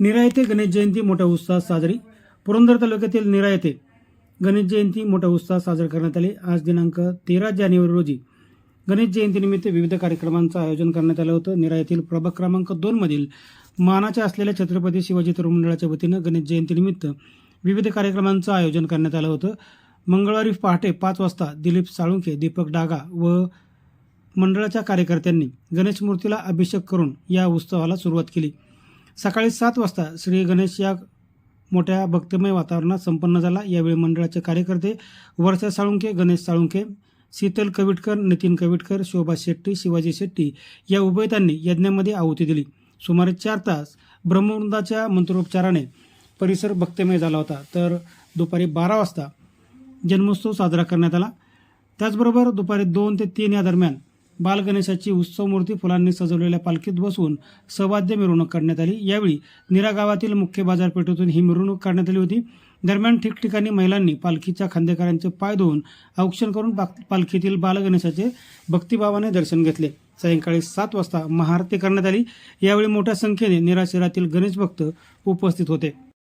निरा येथे गणेश जयंती मोठ्या उत्साहात साजरी. पुरंदर तालुक्यातील निरा येथे गणेश जयंती मोठ्या उत्साहात साजरी करण्यात आली. आज दिनांक तेरा जानेवारी रोजी गणेश जयंतीनिमित्त विविध कार्यक्रमांचं आयोजन करण्यात आलं होतं. निरा येथील प्रभाग क्रमांक दोनमधील मानाच्या असलेल्या छत्रपती शिवाजी तरुण मंडळाच्या वतीनं गणेश जयंतीनिमित्त विविध कार्यक्रमांचं आयोजन करण्यात आलं होतं. मंगळवारी पहाटे पाच वाजता दिलीप साळुंखे दीपक डागा व मंडळाच्या कार्यकर्त्यांनी गणेश मूर्तीला अभिषेक करून या उत्सवाला सुरुवात केली. सकाळी सात वाजता श्री गणेश या मोठ्या भक्तिमय वातावरणात संपन्न झाला. यावेळी मंडळाचे कार्यकर्ते वर्षा साळुंके गणेश साळुंके शीतल कविटकर नितीन कविटकर शोभा शेट्टी शिवाजी शेट्टी या उभयतांनी यज्ञामध्ये आहुती दिली. सुमारे चार तास ब्रह्मवृंदाच्या मंत्रोपचाराने परिसर भक्तिमय झाला होता. तर दुपारी बारा वाजता जन्मोत्सव साजरा करण्यात आला. त्याचबरोबर दुपारी दोन ते तीन या दरम्यान बालगणेशाची उत्सव मूर्ती फुलांनी सजवलेल्या पालखीत बसवून सवाद्य मिरवणूक काढण्यात आली. यावेळी निरा गावातील मुख्य बाजारपेठेतून ही मिरवणूक काढण्यात आली होती. दरम्यान ठिकठिकाणी महिलांनी पालखीच्या खांदेकरांचे पाय धुवून औक्षण करून पाक- पालखीतील बालगणेशाचे भक्तिभावाने दर्शन घेतले. सायंकाळी सात वाजता महाआरती करण्यात आली. यावेळी मोठ्या संख्येने निरा शहरातील गणेश भक्त उपस्थित होते.